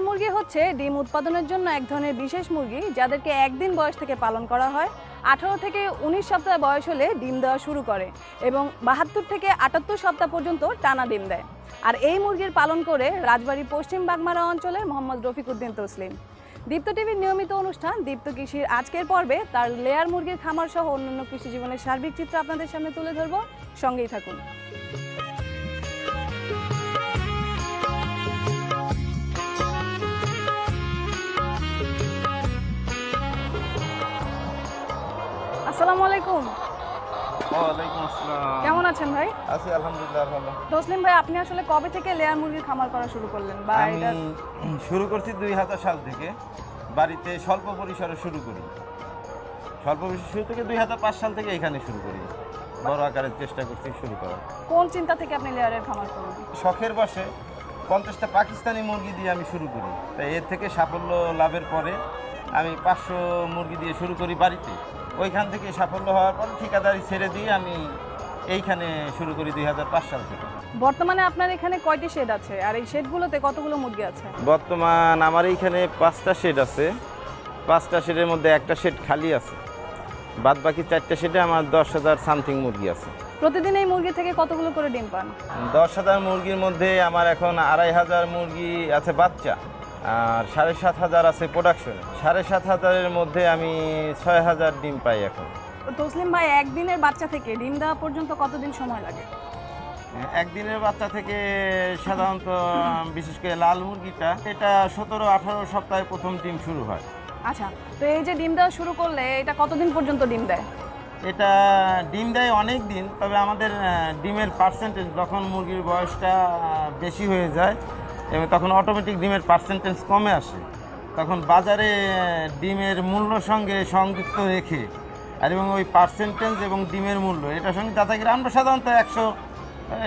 Layer মুরগি হচ্ছে ডিম উৎপাদনের জন্য এক ধরনের বিশেষ মুরগি, যাদেরকে একদিন বয়স থেকে পালন করা হয়। আঠারো থেকে উনিশ সপ্তাহ বয়স হলে ডিম দেওয়া শুরু করে এবং বাহাত্তর থেকে আটাত্তর সপ্তাহ পর্যন্ত টানা ডিম দেয়। আর এই মুরগির পালন করে রাজবাড়ী পশ্চিম বাগমারা অঞ্চলের মোহাম্মদ রফিকুদ্দিন তসলিম। দীপ্ত টিভির নিয়মিত অনুষ্ঠান দীপ্ত কৃষির আজকের পর্বে, তার লেয়ার মুরগির খামার সহ অন্যান্য কৃষি জীবনের সার্বিক চিত্র আপনাদের সামনে তুলে ধরবো। সঙ্গেই থাকুন। আসসালামু আলাইকুম। ওয়ালাইকুম আসসালাম। কেমন আছেন ভাই? আছি আলহামদুলিল্লাহ ভালো। তসলিম ভাই আপনি আসলে কবে থেকে লেয়ার মুরগির খামার করা শুরু করলেন? বা আমি এটা শুরু করছি দুই হাজার সাল থেকে। বাড়িতে স্বল্প পরিসরে শুরু করি। স্বল্প পরিসর শুরু থেকে দুই হাজার পাঁচ সাল থেকে এখানে শুরু করি। বড় আকারের চেষ্টা করছি শুরু করার। কোন চিন্তা থেকে আপনি লেয়ারের খামার করলেন? শখের বসে পঞ্চাশটা পাকিস্তানি মুরগি দিয়ে আমি শুরু করি। তাই এর থেকে সাফল্য লাভের পরে আমি পাঁচশো মুরগি দিয়ে শুরু করি বাড়িতে। ওইখান থেকে সাফল্য হওয়ার পর ঠিকাদারি ছেড়ে দিয়ে আমি এইখানে শুরু করি দুই হাজার পাঁচ সাল থেকে। বর্তমানে আপনার এখানে কয়টি শেড আছে? আর এই শেডগুলোতে কতগুলো মুরগি আছে? বর্তমান আমার এইখানে পাঁচটা শেড আছে। পাঁচটা শেডের মধ্যে একটা শেড খালি আছে। বাদ বাকি চারটা শেডে আমার দশ হাজার সামথিং মুরগি আছে। প্রতিদিন এই মুরগি থেকে কতগুলো করে ডিম পান? দশ হাজার মুরগির মধ্যে আমার এখন আড়াই হাজার মুরগি আছে বাচ্চা। আর সাড়ে সাত হাজার আছে প্রোডাকশন সাড়ে সাত হাজারের মধ্যে আমি ছয় হাজার ডিম পাই এখন। তো তসলিম ভাই একদিনের বাচ্চা থেকে ডিম দেওয়া পর্যন্ত কতদিন সময় লাগে? একদিনের বাচ্চা থেকে সাধারণত বিশেষ করে লাল মুরগিটা এটা সতেরো আঠারো সপ্তাহে প্রথম ডিম শুরু হয়। আচ্ছা তো এই যে ডিম দেওয়া শুরু করলে এটা কতদিন পর্যন্ত ডিম দেয়? এটা ডিম দেয় অনেক দিন তবে আমাদের ডিমের পার্সেন্টেজ যখন মুরগির বয়সটা বেশি হয়ে যায় এবং তখন অটোমেটিক ডিমের পার্সেন্টেজ কমে আসে। তখন বাজারে ডিমের মূল্য সঙ্গে সংযুক্ত রেখে আর এবং ওই পার্সেন্টেজ এবং ডিমের মূল্য এটার সঙ্গে যাতে করে আমরা সাধারণত একশো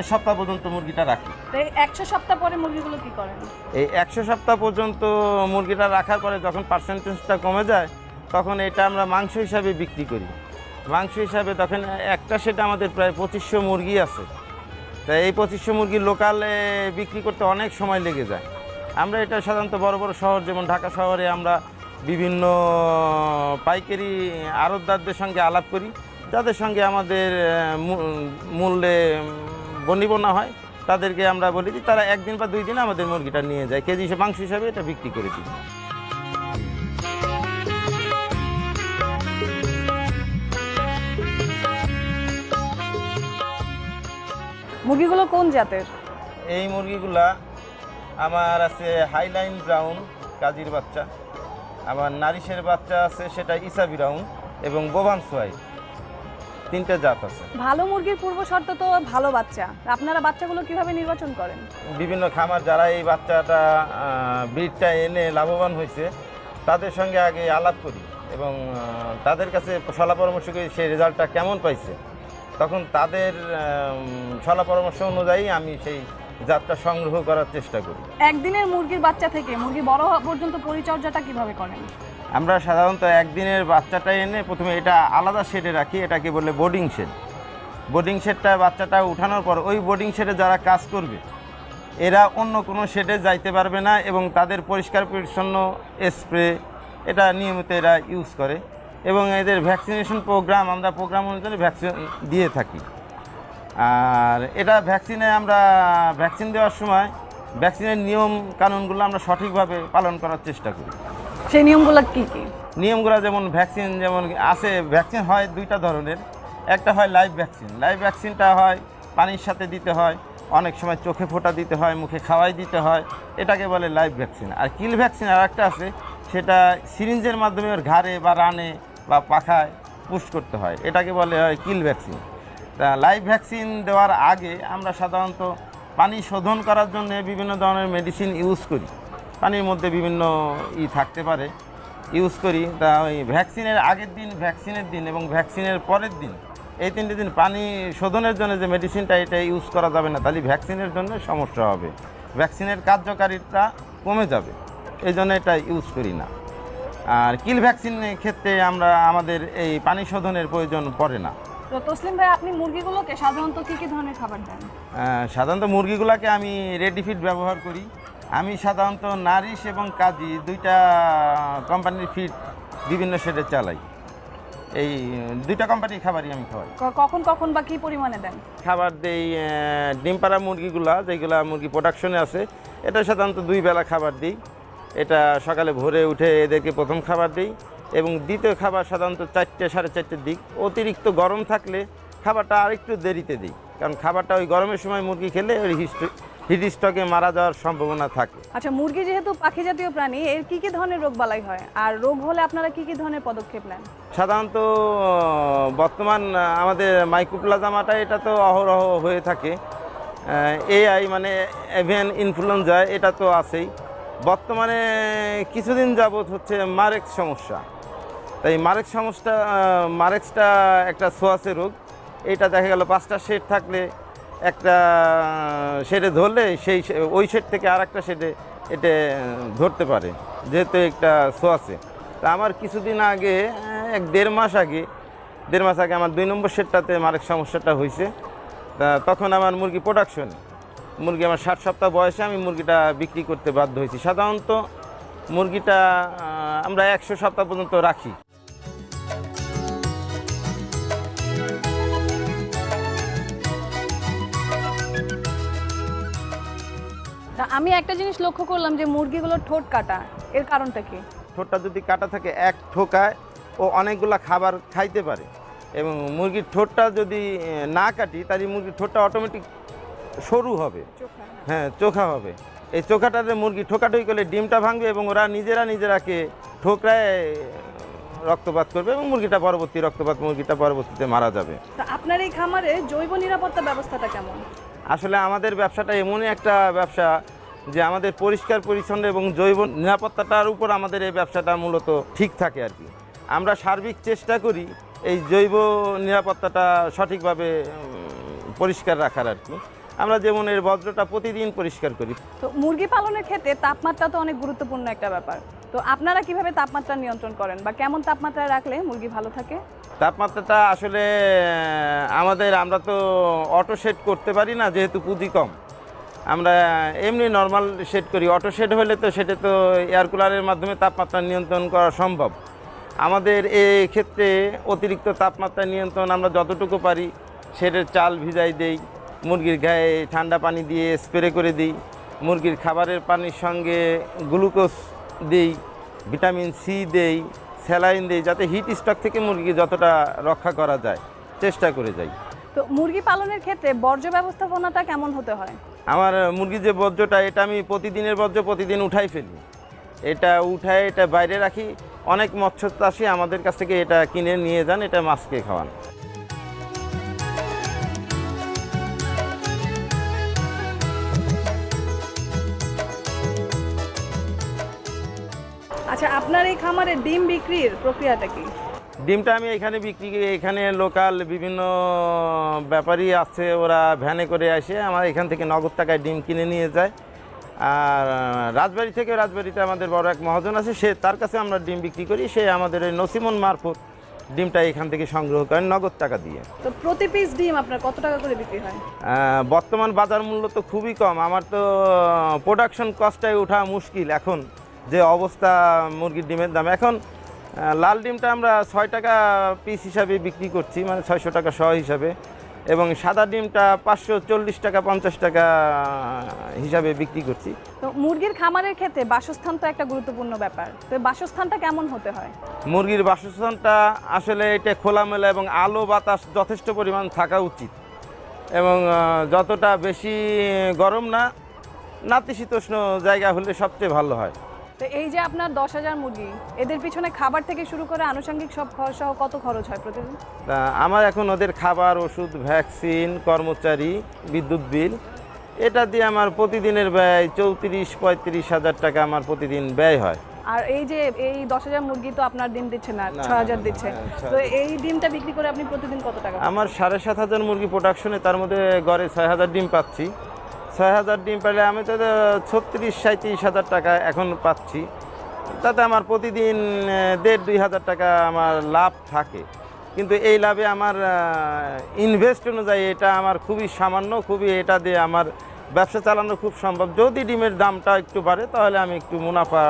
সপ্তাহ পর্যন্ত মুরগিটা রাখি। এই একশো সপ্তাহ পরে মুরগিগুলো কি করেন? এই একশো সপ্তাহ পর্যন্ত মুরগিটা রাখার পরে যখন পার্সেন্টেজটা কমে যায় তখন এটা আমরা মাংস হিসাবে বিক্রি করি। মাংস হিসাবে তখন একটা সেটা আমাদের প্রায় পঁচিশশো মুরগি আছে। তাই এই পঁচিশশো মুরগি লোকালে বিক্রি করতে অনেক সময় লেগে যায়। আমরা এটা সাধারণত বড় বড় শহর, যেমন ঢাকা শহরে আমরা বিভিন্ন পাইকারি আড়তদারদের সঙ্গে আলাপ করি। যাদের সঙ্গে আমাদের মূল্যে বনিবনা হয়, তাদেরকে আমরা বলি যে তারা একদিন বা দুই দিন আমাদের মুরগিটা নিয়ে যায়। কেজি মাংস হিসাবে এটা বিক্রি করে দিই। মুরগিগুলো কোন জাতের? এই মুরগিগুলা আমার আছে হাইলাইন ব্রাউন কাজির বাচ্চা। আমার নারিশের বাচ্চা আছে সেটা ইসা ব্রাউন এবং বোবান সোয়াই তিনটে জাত আছে। ভালো মুরগির পূর্ব শর্ত তো ভালো বাচ্চা। আপনারা বাচ্চাগুলো কীভাবে নির্বাচন করেন? বিভিন্ন খামার যারা এই বাচ্চাটা ব্রিডটা এনে লাভবান হয়েছে তাদের সঙ্গে আগে আলাপ করি এবং তাদের কাছে সলা পরামর্শ করি সেই রেজাল্টটা কেমন পাইছে। তখন তাদের সলা পরামর্শ অনুযায়ী আমি সেই জাতটা সংগ্রহ করার চেষ্টা করি। একদিনের মুরগির বাচ্চা থেকে মুরগি বড় হওয়া পর্যন্ত পরিচর্যাটা কীভাবে করেন? আমরা সাধারণত একদিনের বাচ্চাটা এনে প্রথমে এটা আলাদা শেডে রাখি এটাকে বলে বোর্ডিং শেড বোর্ডিং শেডটা বাচ্চাটা উঠানোর পর ওই বোর্ডিং শেডে যারা কাজ করবে এরা অন্য কোনো শেডে যাইতে পারবে না এবং তাদের পরিষ্কার পরিচ্ছন্ন স্প্রে এটা নিয়মিত এরা ইউজ করে। এবং এদের ভ্যাকসিনেশন প্রোগ্রাম আমরা প্রোগ্রাম অনুযায়ী ভ্যাকসিন দিয়ে থাকি। আর এটা ভ্যাকসিনে আমরা ভ্যাকসিন দেওয়ার সময় ভ্যাকসিনের নিয়ম কানুনগুলো আমরা সঠিকভাবে পালন করার চেষ্টা করি। সেই নিয়মগুলো কি কি? নিয়মগুলো যেমন ভ্যাকসিন যেমন আছে ভ্যাকসিন হয় দুইটা ধরনের। একটা হয় লাইভ ভ্যাকসিন লাইভ ভ্যাকসিনটা হয় পানির সাথে দিতে হয় অনেক সময় চোখে ফোঁটা দিতে হয় মুখে খাওয়াই দিতে হয় এটাকে বলে লাইভ ভ্যাকসিন আর কিল ভ্যাকসিন আর একটা আছে সেটা সিরিঞ্জের মাধ্যমে ওর ঘাড়ে বা রানে বা পাখায় পুশ করতে হয়। এটাকে বলে হয় কিল ভ্যাকসিন লাইভ ভ্যাকসিন দেওয়ার আগে আমরা সাধারণত পানি শোধন করার জন্য বিভিন্ন ধরনের মেডিসিন ইউজ করি। পানির মধ্যে বিভিন্ন ই থাকতে পারে। ইউজ করি। তা ওই ভ্যাকসিনের আগের দিন ভ্যাকসিনের দিন এবং ভ্যাকসিনের পরের দিন এই তিনটে দিন পানি শোধনের জন্য যে মেডিসিনটা এটা ইউজ করা যাবে না। তাহলে ভ্যাকসিনের জন্য সমস্যা হবে। ভ্যাকসিনের কার্যকারিতা কমে যাবে। এই জন্য এটা ইউজ করি না। আর কিল ভ্যাকসিনের ক্ষেত্রে আমরা, আমাদের এই পানি শোধনের প্রয়োজন পড়ে না। তো তসলিম ভাই আপনি মুরগিগুলোকে সাধারণত কি কি ধরনের খাবার দেন? সাধারণত মুরগিগুলোকে আমি রেডি ফিড ব্যবহার করি। আমি সাধারণত নারিশ এবং কাজী দুইটা কোম্পানির ফিড বিভিন্ন শেডে চালাই। এই দুইটা কোম্পানির খাবারই আমি খাওয়াই। কখন কখন বা কি পরিমাণে দেন? খাবার দেই ডিম পাড়া মুরগিগুলা যেগুলা মুরগি প্রোডাকশনে আছে এটা সাধারণত দুই বেলা খাবার দিই। এটা সকালে ভোরে উঠে এদেরকে প্রথম খাবার দিই। এবং দ্বিতীয় খাবার সাধারণত চারটে সাড়ে চারটের দিক। অতিরিক্ত গরম থাকলে খাবারটা আরেকটু দেরিতে দিই কারণ খাবারটা ওই গরমের সময় মুরগি খেলে ওই হিট স্টকে মারা যাওয়ার সম্ভাবনা থাকে। আচ্ছা মুরগি যেহেতু পাখি জাতীয় প্রাণী এর কি কি ধরনের রোগ বালাই হয়? আর রোগ হলে আপনারা কি কি ধরনের পদক্ষেপ নেন? সাধারণত বর্তমান আমাদের মাইক্রোপ্লাজামাটা এটা তো অহরহ হয়ে থাকে। এআই মানে এভিয়ান ইনফ্লুয়েঞ্জা এটা তো আছেই। বর্তমানে কিছুদিন যাবৎ হচ্ছে মারেক্স সমস্যা। তাই মারেক্স সমস্যা মারেক্সটা একটা সোয়াসে রোগ। এটা দেখা গেল পাঁচটা শেড থাকলে একটা শেডে ধরলে সেই ওই শেড থেকে আর একটা শেডে এটা ধরতে পারে, যেহেতু একটা সোয়াসে। তা আমার কিছুদিন আগে এক দেড় মাস আগে, দেড় মাস আগে আমার দুই নম্বর শেডটাতে মারেক সমস্যাটা হয়েছে তা তখন আমার মুরগি প্রোডাকশন মুরগি আমার ষাট সপ্তাহ বয়সে আমি মুরগিটা বিক্রি করতে বাধ্য হয়েছি। সাধারণত মুরগিটা আমরা একশো সপ্তাহ পর্যন্ত রাখি। আমি একটা জিনিস লক্ষ্য করলাম যে মুরগিগুলোর ঠোঁট কাটা। এর কারণটা কি? ঠোঁটটা যদি কাটা থাকে এক ঠোকায় ও অনেকগুলা খাবার খাইতে পারে এবং মুরগির ঠোঁটটা যদি না কাটি তাহলে মুরগির ঠোঁটটা অটোমেটিক সরু হবে। হ্যাঁ চোখা হবে। এই চোখাটাতে মুরগি ঠোকাঠুকি করলে ডিমটা ভাঙবে এবং ওরা নিজেরা নিজেরাকে ঠোকরায় রক্তপাত করবে এবং মুরগিটা পরবর্তী রক্তপাত মুরগিটা পরবর্তীতে মারা যাবে। আপনার এই খামারে জৈব নিরাপত্তা ব্যবস্থাটা কেমন? আসলে আমাদের ব্যবসাটা এমনই একটা ব্যবসা যে আমাদের পরিষ্কার পরিচ্ছন্ন এবং জৈব নিরাপত্তাটার উপর আমাদের এই ব্যবসাটা মূলত ঠিক থাকে আর কি। আমরা সার্বিক চেষ্টা করি এই জৈব নিরাপত্তাটা সঠিকভাবে পরিষ্কার রাখার আর কি। আমরা যেমন এর বজ্রটা প্রতিদিন পরিষ্কার করি। তো মুরগি পালনের ক্ষেত্রে তাপমাত্রা তো অনেক গুরুত্বপূর্ণ একটা ব্যাপার। তো আপনারা কীভাবে তাপমাত্রা নিয়ন্ত্রণ করেন বা কেমন তাপমাত্রায় রাখলে মুরগি ভালো থাকে? তাপমাত্রাটা আসলে আমাদের আমরা তো অটো সেট করতে পারি না যেহেতু পুঁজি কম। আমরা এমনি নর্মাল সেট করি। অটো সেট হলে তো সেটা তো এয়ার কুলারের মাধ্যমে তাপমাত্রা নিয়ন্ত্রণ করা সম্ভব। আমাদের এই ক্ষেত্রে অতিরিক্ত তাপমাত্রা নিয়ন্ত্রণ আমরা যতটুকু পারি, সেটের চাল ভিজাই দেই, মুরগির গায়ে ঠান্ডা পানি দিয়ে স্প্রে করে দিই, মুরগির খাবারের পানির সঙ্গে গ্লুকোজ দিই ভিটামিন সি দেই স্যালাইন দেই, যাতে হিট স্ট্রোক থেকে মুরগি যতটা রক্ষা করা যায়, চেষ্টা করে যাই। তো মুরগি পালনের ক্ষেত্রে বর্জ্য ব্যবস্থাপনাটা কেমন হতে হয়? আমার মুরগির যে বর্জ্যটা, এটা আমি প্রতিদিনের বর্জ্য প্রতিদিন উঠাই ফেলি। এটা উঠায় এটা বাইরে রাখি। অনেক মৎস্য চাষি আমাদের কাছ থেকে এটা কিনে নিয়ে যান, এটা মাছকে খাওয়ান। আচ্ছা আপনার এই খামারে ডিম বিক্রির প্রক্রিয়াটা কি? ডিমটা আমি এখানে বিক্রি করি এখানে লোকাল বিভিন্ন ব্যাপারী আছে ওরা ভ্যানে করে আসে আমার এখান থেকে নগদ টাকায় ডিম কিনে নিয়ে যায়। আর রাজবাড়ি থেকে রাজবাড়িতে আমাদের বড় এক মহাজন আছে সে তার কাছে আমরা ডিম বিক্রি করি সে আমাদের এই নসিমন মারফত ডিমটা এখান থেকে সংগ্রহ করেন নগদ টাকা দিয়ে। তো প্রতি পিস ডিম আপনার কত টাকা করে বিক্রি হয়? বর্তমান বাজার মূল্য তো খুবই কম আমার তো প্রোডাকশন কস্টটাই ওঠা মুশকিল এখন যে অবস্থা মুরগির ডিমের দাম। এখন লাল ডিমটা আমরা ছয় টাকা পিস হিসাবে বিক্রি করছি মানে ছয়শো টাকা শ হিসাবে। এবং সাদা ডিমটা পাঁচশো চল্লিশ টাকা পঞ্চাশ টাকা হিসাবে বিক্রি করছি। তো মুরগির খামারের ক্ষেত্রে বাসস্থান তো একটা গুরুত্বপূর্ণ ব্যাপার। তো বাসস্থানটা কেমন হতে হয়? মুরগির বাসস্থানটা আসলে এটা খোলামেলা এবং আলো বাতাস যথেষ্ট পরিমাণ থাকা উচিত। এবং যতটা বেশি গরম না নাতিশীতোষ্ণ জায়গা হলে সবচেয়ে ভালো হয়। তো এই যে আপনার দশ হাজার মুরগি এদের পিছনে খাবার থেকে শুরু করে আনুষঙ্গিক সব খরচ সহ কত খরচ হয় প্রতিদিন? আমার এখন ওদের খাবার ওষুধ ভ্যাকসিন কর্মচারী বিদ্যুৎ বিল এটা দিয়ে আমার প্রতিদিনের ব্যয় চৌত্রিশ পঁয়ত্রিশ হাজার টাকা আমার প্রতিদিন ব্যয় হয়। আর এই যে এই দশ হাজার মুরগি তো আপনার ডিম দিচ্ছে না ছ হাজার দিচ্ছে। তো এই ডিমটা বিক্রি করে আপনি প্রতিদিন কত টাকা আমার সাড়ে সাত হাজার মুরগি প্রোডাকশনে তার মধ্যে গড়ে ছয় হাজার ডিম পাচ্ছি। ছয় হাজার ডিম পেলে আমি তো ছত্রিশ সাঁত্রিশ হাজার টাকা এখন পাচ্ছি। তাতে আমার প্রতিদিন দেড় দুই হাজার টাকা আমার লাভ থাকে। কিন্তু এই লাভে আমার ইনভেস্ট অনুযায়ী এটা আমার খুবই সামান্য খুবই এটা দিয়ে আমার ব্যবসা চালানো খুব সম্ভব। যদি ডিমের দামটা একটু বাড়ে তাহলে আমি একটু মুনাফা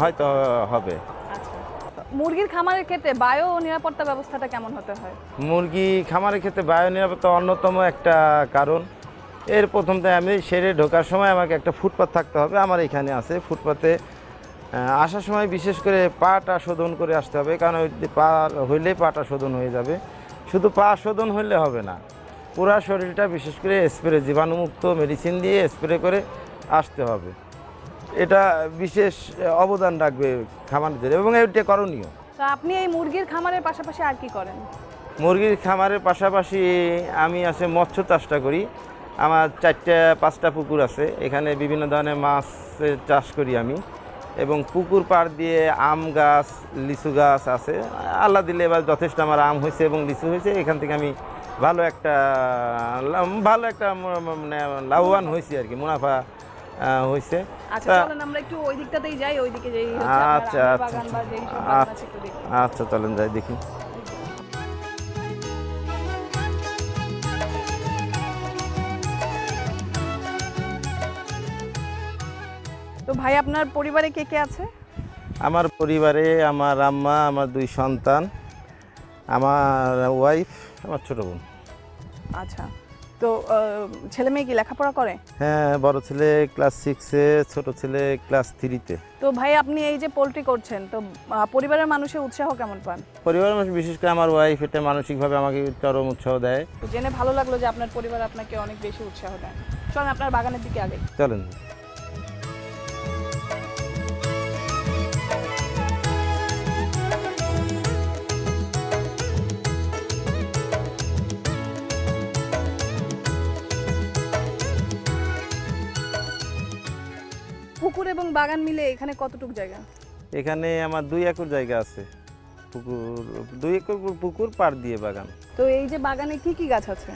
হয়তো হবে। আচ্ছা। মুরগির খামারের ক্ষেত্রে বায়ু নিরাপত্তা ব্যবস্থাটা কেমন হতে হয়? মুরগি খামারের ক্ষেত্রে বায়ু নিরাপত্তা অন্যতম একটা কারণ। এর প্রথমতে আমি সেরে ঢোকার সময় আমাকে একটা ফুটপাথ থাকতে হবে। আমার এখানে আছে ফুটপাতে। আসার সময় বিশেষ করে পাটা শোধন করে আসতে হবে কারণ ওই পা হইলেই পাটা শোধন হয়ে যাবে। শুধু পা শোধন হইলে হবে না পুরা শরীরটা বিশেষ করে স্প্রে জীবাণুমুক্ত মেডিসিন দিয়ে স্প্রে করে আসতে হবে। এটা বিশেষ অবদান রাখবে খামারদের এবং এটা করণীয়। তো আপনি এই মুরগির খামারের পাশাপাশি আর কি করেন? মুরগির খামারের পাশাপাশি আমি আছে মৎস্য চাষটা করি। আমার চারটা পাঁচটা পুকুর আছে। এখানে বিভিন্ন ধরনের মাছ চাষ করি আমি। এবং পুকুর পাড় দিয়ে আম গাছ লিচু গাছ আছে। আল্লাহ দিলে এবার যথেষ্ট আমার আম হয়েছে এবং লিচু হয়েছে। এখান থেকে আমি ভালো একটা ভালো একটা মানে লাভবান হয়েছি আর কি মুনাফা হয়েছে। আচ্ছা আচ্ছা আচ্ছা চলেন আমরা একটু ওই তো ভাই আপনার পরিবারে কে কে আছে? আমার পরিবারে আমার আম্মা আমার দুই সন্তান আমার ওয়াইফ আমার ছোট বোন। আচ্ছা। তো ছেলে মেয়ে কি লেখাপড়া করে? হ্যাঁ বড় ছেলে ক্লাস সিক্সে ছোট ছেলে ক্লাস থ্রিতে তো। ভাই আপনি এই যে পোলট্রি করছেন তো পরিবারের মানুষের উৎসাহ কেমন পান? পরিবারের মানুষ বিশেষ করে আমার ওয়াইফ এটা মানসিকভাবে আমাকে চরম উৎসাহ দেয়। জেনে ভালো লাগল যে আপনার পরিবার আপনাকে অনেক বেশি উৎসাহ দেয়। চলেন আপনার বাগানের দিকে আগে। চলেন। পুকুর এবং বাগান মিলে এখানে কতটুকু জায়গা? এখানে আমার দুই একর জায়গা আছে। পুকুর দুই একর পুকুর পাড় দিয়ে বাগান। তো এই যে বাগানে কি কি গাছ আছে?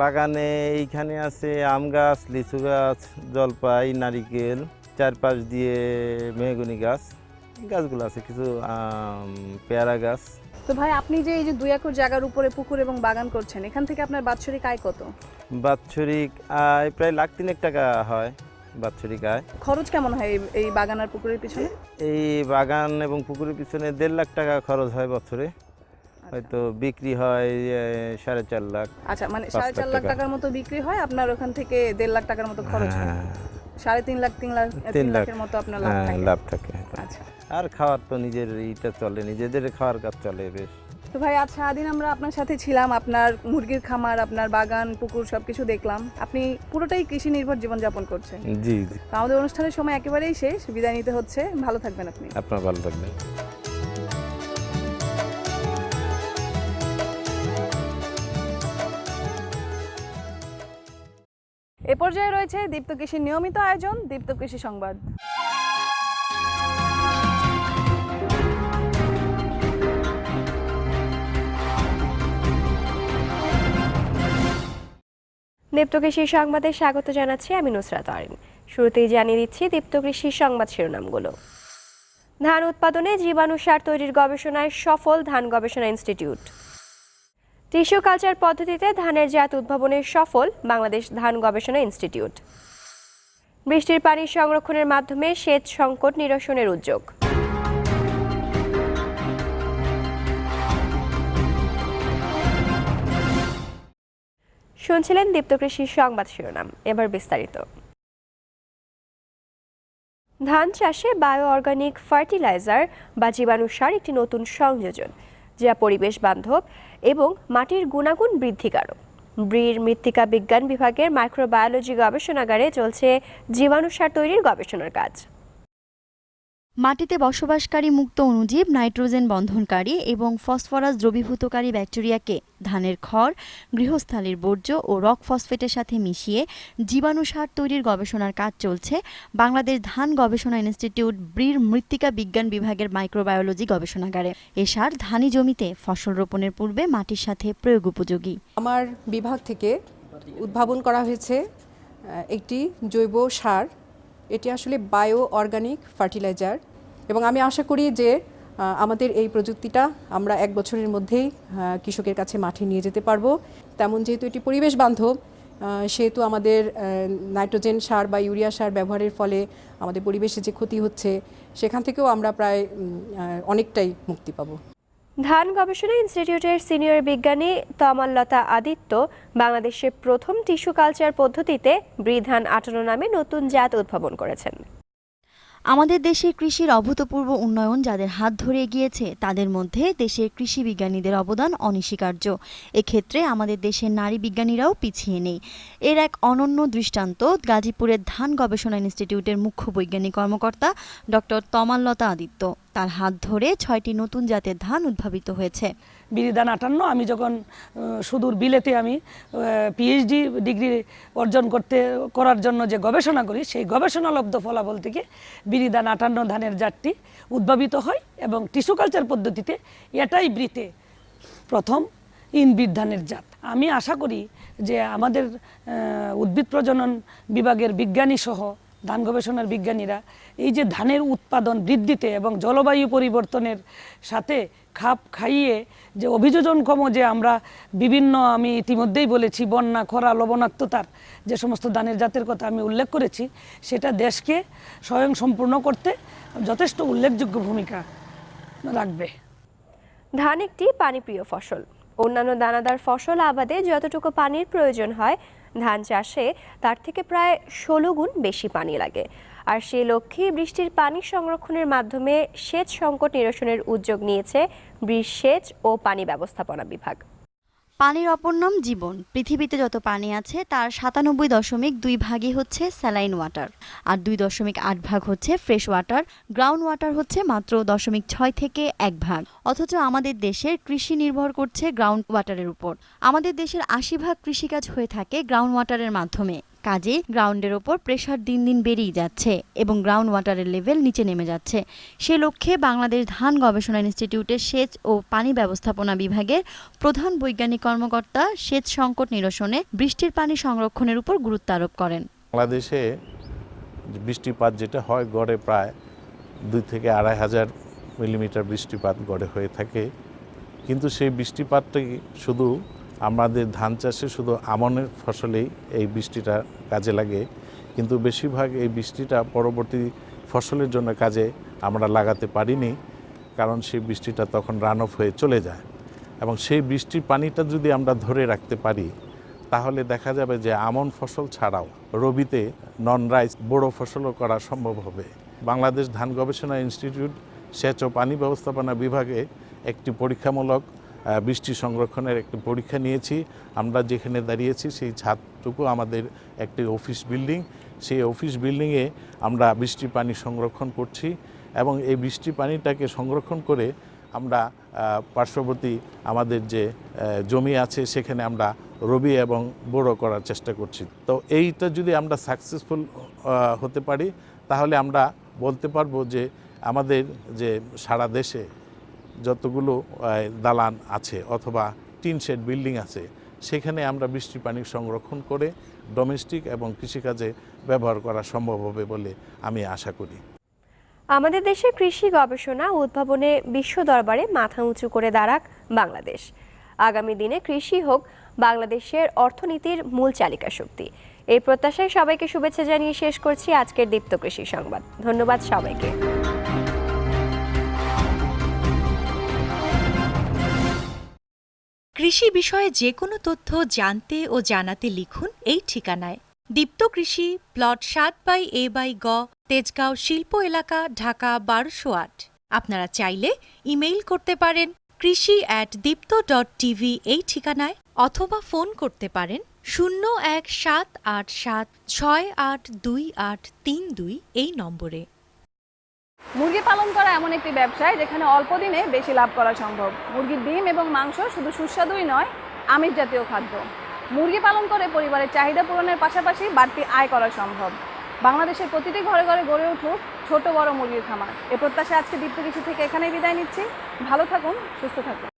বাগানে এইখানে আছে আম গাছ লিচু গাছ জলপাই নারিকেল চারপাশ দিয়ে মেহগুনি গাছ গাছগুলো আছে কিছু পেয়ারা গাছ। তো ভাই আপনি যে এই যে দুই একর জায়গার উপরে পুকুর এবং বাগান করছেন এখান থেকে আপনার বাৎসরিক আয় কত? বাৎসরিক আয় প্রায় লাখ তিনেক টাকা হয়। বাৎসরিক আয়। খরচ কেমন হয় এই- বাগান আর পুকুরের পিছনে? এই বাগান এবং পুকুরের পিছনে দেড় লাখ টাকা খরচ হয় বছরে। হয়তো বিক্রি হয় সাড়ে চার লাখ আচ্ছা মানে সাড়ে চার লাখ টাকার মতো বিক্রি হয় আপনার ওখান থেকে দেড় লাখ টাকার মতো খরচ হয়। হ্যাঁ, সাড়ে তিন লাখ তিন লাখ তিন তিন লাখ। লাখের মতো আপনার লাভ হ্যাঁ, থাকে। লাভ থাকে। আচ্ছা। আর খাওয়ার তো নিজের ইটা চলে নিজেদের খাওয়ার কাজ চলে বেশ। তো ভাই আজ সারাদিন আমরা আপনার সাথে ছিলাম আপনার মুরগির খামার আপনার বাগান পুকুর সব কিছু দেখলাম। আপনি পুরোটাই কৃষি নির্ভর জীবনযাপন করছেন। জি জি। আমাদের অনুষ্ঠানের সময় একেবারেই শেষ। বিদায় নিতে হচ্ছে। ভালো থাকবেন আপনি। আপনার ভালো থাকবেন। এ পর্যায়ে রয়েছে দীপ্ত কৃষির নিয়মিত আয়োজন দীপ্ত কৃষি সংবাদ। দীপ্তকৃষি সংবাদে স্বাগত জানাচ্ছি আমি নুসরাত আরিন। শুরুতেই জানিয়ে দিচ্ছি দীপ্তকৃষি সংবাদ শিরোনামগুলো। ধান উৎপাদনে জীবাণু সার তৈরির গবেষণায় সফল ধান গবেষণা ইনস্টিটিউট। টিস্যু কালচার পদ্ধতিতে ধানের জাত উদ্ভাবনে সফল বাংলাদেশ ধান গবেষণা ইনস্টিটিউট। বৃষ্টির পানি সংরক্ষণের মাধ্যমে সেচ সংকট নিরসনের উদ্যোগ। শুনছিলেন দীপ্তকৃষির সংবাদ শিরোনাম। এবার বিস্তারিত। ধান চাষে বায়ো অর্গানিক ফার্টিলাইজার বা জীবাণু সার একটি নতুন সংযোজন, যা পরিবেশ বান্ধব এবং মাটির গুণাগুণ বৃদ্ধিকারক ব্রির মৃত্তিকা বিজ্ঞান বিভাগের মাইক্রোবায়োলজি গবেষণাগারে চলছে জীবাণু সার তৈরির গবেষণার কাজ। মাটিতে বসবাসকারী মুক্ত অণুজীব, নাইট্রোজেন বন্ধনকারী এবং ফসফরাস দ্রবীভূতকারী ব্যাকটেরিয়াকে ধানের খড়, গৃহস্থালির বর্জ্য ও রক ফসফেটের সাথে মিশিয়ে জীবাণু সার তৈরির গবেষণার কাজ চলছে। বাংলাদেশ ধান গবেষণা ইনস্টিটিউট ব্রির মৃত্তিকা বিজ্ঞান বিভাগের মাইক্রোবায়োলজি গবেষণাগারে। এ সার ধানি জমিতে ফসল রোপণের পূর্বে মাটির সাথে প্রয়োগ উপযোগী। আমার বিভাগ থেকে উদ্ভাবন করা হয়েছে একটি জৈব সার এটি আসলে বায়ো অর্গানিক ফার্টিলাইজার এবং আমি আশা করি যে আমাদের এই প্রযুক্তিটা আমরা এক বছরের মধ্যেই কৃষকের কাছে মাঠে নিয়ে যেতে পারব। তেমন যেহেতু এটি পরিবেশ বান্ধব সেহেতু আমাদের নাইট্রোজেন সার বা ইউরিয়া সার ব্যবহারের ফলে আমাদের পরিবেশে যে ক্ষতি হচ্ছে, সেখান থেকেও আমরা প্রায় অনেকটাই মুক্তি পাবো। ধান গবেষণা ইনস্টিটিউটের সিনিয়র বিজ্ঞানী তমাল্লতা আদিত্য বাংলাদেশের প্রথম টিস্যু কালচার পদ্ধতিতে বৃধান আটানো নামে নতুন জাত উদ্ভাবন করেছেন। আমাদের দেশের কৃষির অভূতপূর্ব উন্নয়ন যাদের হাত ধরে এগিয়েছে, তাদের মধ্যে দেশের কৃষি বিজ্ঞানীদের অবদান অনস্বীকার্য। এক্ষেত্রে আমাদের দেশের নারী বিজ্ঞানীরাও পিছিয়ে নেই। এর এক অনন্য দৃষ্টান্ত গাজীপুরের ধান গবেষণা ইনস্টিটিউটের মুখ্য বৈজ্ঞানিক কর্মকর্তা ডক্টর তমাল্লতা আদিত্য। তার হাত ধরে ছয়টি নতুন জাতের ধান উদ্ভাবিত হয়েছে। বিরিদান আটান্ন, আমি যখন সুদূর বিলেতে আমি পিএইচডি ডিগ্রি অর্জন করতে, করার জন্য যে গবেষণা করি, সেই গবেষণালব্ধ ফলাফল থেকে বিরিদান আটান্ন ধানের জাতটি উদ্ভাবিত হয় এবং টিস্যু কালচার পদ্ধতিতে এটাই বৃতে প্রথম ইনবিট ধানের জাত। আমি আশা করি যে আমাদের উদ্ভিদ প্রজনন বিভাগের বিজ্ঞানী সহ ধান গবেষণার বিজ্ঞানীরা এই যে ধানের উৎপাদন বৃদ্ধিতে এবং জলবায়ু পরিবর্তনের সাথে খাপ খাইয়ে যে অভিযোজনক্ষম যে আমরা বিভিন্ন, আমি ইতিমধ্যেই বলেছি, বন্যা, খরা, লবণাক্ততার যে সমস্ত ধানের জাতের কথা আমি উল্লেখ করেছি, সেটা দেশকে স্বয়ং সম্পূর্ণ করতে যথেষ্ট উল্লেখযোগ্য ভূমিকা রাখবে। ধান একটি পানিপ্রিয় ফসল। অন্যান্য দানাদার ফসল আবাদে যতটুকু পানির প্রয়োজন হয় ধান চাষে তার থেকে প্রায় ষোলো গুণ বেশি পানি লাগে। আর সেই লক্ষ্যে বৃষ্টির পানি সংরক্ষণের মাধ্যমে সেচ সংকট নিরসনের উদ্যোগ নিয়েছে বৃষ সেচ ও পানি ব্যবস্থাপনা বিভাগ। পানির অপর নাম জীবন। পৃথিবীতে যত পানি আছে, তার সাতানব্বই দশমিক দুই ভাগই হচ্ছে স্যালাইন ওয়াটার আর দুই দশমিক আট ভাগ হচ্ছে ফ্রেশ ওয়াটার। গ্রাউন্ড ওয়াটার হচ্ছে মাত্র দশমিক ছয় থেকে এক ভাগ। অথচ আমাদের দেশের কৃষি নির্ভর করছে গ্রাউন্ড ওয়াটারের উপর। আমাদের দেশের আশি ভাগ কৃষিকাজ হয়ে থাকে গ্রাউন্ড ওয়াটারের মাধ্যমে। কাজে গ্রাউন্ডের ওপর প্রেশার দিন দিন বেড়েই যাচ্ছে এবং গ্রাউন্ড ওয়াটারের লেভেল নিচে নেমে যাচ্ছে। সে লক্ষ্যে বাংলাদেশ ধান গবেষণা ইনস্টিটিউটের সেচ ও পানি ব্যবস্থাপনা বিভাগের প্রধান বৈজ্ঞানিক কর্মকর্তা সেচ সংকট নিরসনে বৃষ্টির পানি সংরক্ষণের উপর গুরুত্ব আরোপ করেন। বাংলাদেশে বৃষ্টিপাত যেটা হয় গড়ে প্রায় দুই থেকে আড়াই হাজার মিলিমিটার বৃষ্টিপাত গড়ে হয়ে থাকে। কিন্তু সেই বৃষ্টিপাতটাই শুধু আমাদের ধান চাষে শুধু আমনের ফসলেই এই বৃষ্টিটা কাজে লাগে, কিন্তু বেশিরভাগ এই বৃষ্টিটা পরবর্তী ফসলের জন্য কাজে আমরা লাগাতে পারিনি, কারণ সেই বৃষ্টিটা তখন রান অফ হয়ে চলে যায়। এবং সেই বৃষ্টির পানিটা যদি আমরা ধরে রাখতে পারি, তাহলে দেখা যাবে যে আমন ফসল ছাড়াও রবিতে নন রাইস বড় ফসলও করা সম্ভব হবে। বাংলাদেশ ধান গবেষণা ইনস্টিটিউট সেচ ও পানি ব্যবস্থাপনা বিভাগে একটি পরীক্ষামূলক বৃষ্টি সংরক্ষণের একটি পরীক্ষা নিয়েছি। আমরা যেখানে দাঁড়িয়েছি সেই ছাদটুকু আমাদের একটি অফিস বিল্ডিং। সেই অফিস বিল্ডিংয়ে আমরা বৃষ্টি পানি সংরক্ষণ করছি এবং এই বৃষ্টি পানিটাকে সংরক্ষণ করে আমরা পার্শ্ববর্তী আমাদের যে জমি আছে সেখানে আমরা রবি এবং বড় করার চেষ্টা করছি। তো এইটা যদি আমরা সাকসেসফুল হতে পারি, তাহলে আমরা বলতে পারব যে আমাদের যে সারা দেশে যতগুলো দালান আছে অথবা টিন শেড বিল্ডিং আছে, সেখানে আমরা বৃষ্টি পানি সংরক্ষণ করে ডোমেস্টিক এবং কৃষিকাজে ব্যবহার করা সম্ভব হবে বলে আমি আশা করি। আমাদের দেশে কৃষি গবেষণা ও উদ্ভাবনে বিশ্ব দরবারে মাথা উঁচু করে দাঁড়াক বাংলাদেশ। আগামী দিনে কৃষি হোক বাংলাদেশের অর্থনীতির মূল চালিকা শক্তি। এই প্রত্যাশায় সবাইকে শুভেচ্ছা জানিয়ে শেষ করছি আজকের দীপ্ত কৃষি সংবাদ। ধন্যবাদ সবাইকে। কৃষি বিষয়ে যে কোনো তথ্য জানতে ও জানাতে লিখুন এই ঠিকানায়। দীপ্ত কৃষি, প্লট সাত বাই এ বাই গ, তেজগাঁও শিল্প এলাকা, ঢাকা বারোশো আট। আপনারা চাইলে ইমেইল করতে পারেন কৃষি অ্যাট দীপ্ত ডট টিভি এই ঠিকানায় অথবা ফোন করতে পারেন শূন্য এক সাত আট সাত ছয় আট দুই আট তিন দুই এই নম্বরে। মুরগি পালন করা এমন একটি ব্যবসায় যেখানে অল্প দিনে বেশি লাভ করা সম্ভব। মুরগির ডিম এবং মাংস শুধু সুস্বাদুই নয়, আমিষ জাতীয় খাদ্য। মুরগি পালন করে পরিবারের চাহিদা পূরণের পাশাপাশি বাড়তি আয় করা সম্ভব। বাংলাদেশের প্রতিটি ঘরে ঘরে গড়ে উঠুক ছোট বড় মুরগির খামার। এ প্রত্যাশা আজকে দীপ্ত কিছু থেকে এখানেই বিদায় নিচ্ছি। ভালো থাকুন, সুস্থ থাকুন।